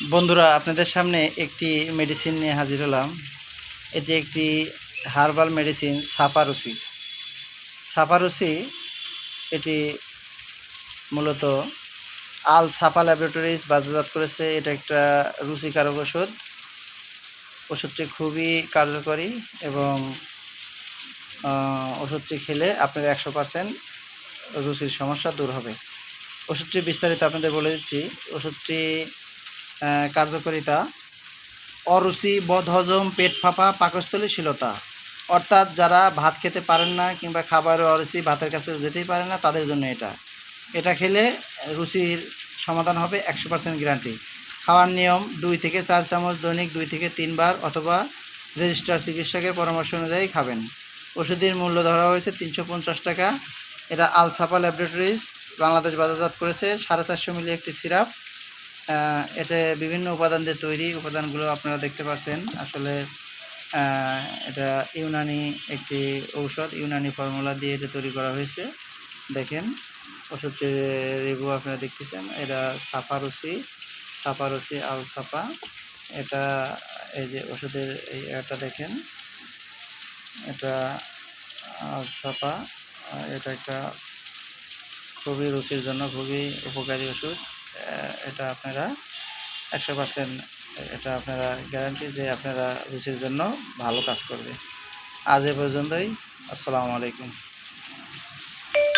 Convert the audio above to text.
বন্ধুরা, আপনাদের সামনে একটি মেডিসিন নিয়ে হাজির হলাম। এটি একটি হার্বাল মেডিসিন সাপারুসি সাপারুসি এটি মূলত আল সাপা ল্যাবরেটরিজ বাজারজাত করেছে। এটা একটা রুচিকারক ওষুধ। ওষুধটি খুবই কার্যকরী এবং ওষুধটি খেলে আপনার একশো পার্সেন্ট রুচির সমস্যা দূর হবে। ওষুধটি বিস্তারিত আপনাদের বলে দিচ্ছি। ওষুধটি কার্যকারিতা। অরুচি, বদহজম, পেট ফাঁপা পাকস্থলী শীলতা অর্থাৎ যারা ভাত খেতে পারেন না কিংবা খাবারের অরুচি ভাতের কাছে যেতেই পারে না, তাদের জন্য এটা। এটা খেলে রুচির সমাধান হবে একশো পার্সেন্ট গ্যারান্টি। খাওয়ার নিয়ম দুই থেকে চার চামচ দৈনিক দুই থেকে তিনবার অথবা রেজিস্টার চিকিৎসকের পরামর্শ অনুযায়ী খাবেন। ওষুধের মূল্য ধরা হয়েছে তিনশো পঞ্চাশ টাকা। এটা আলসাপা ল্যাবরেটরিজ বাংলাদেশ বাজারজাত করেছে সাড়ে চারশো মিলি একটি সিরাপ। এটা বিভিন্ন উপাদান দিয়ে তৈরি উপাদানগুলো আপনারা দেখতে পাচ্ছেন। আসলে এটা ইউনানি একটি ঔষধ ইউনানি ফর্মুলা দিয়ে এটা তৈরি করা হয়েছে। দেখেন ওষুধটির রিভিউ আপনারা দেখতেছেন। এটা সাপারুসি সাপারুসি আল সাপা এটা এই যে ওষুধের এই এটা দেখেন এটা আল আহ, এটা একটা খুবই রুচির জন্য খুবই উপকারী ওষুধ। এটা আপনারা একশো পার্সেন্ট এটা আপনারা গ্যারান্টি যে আপনারা রুচির জন্য ভালো কাজ করবে। আজ এ পর্যন্তই, আসসালামু আলাইকুম।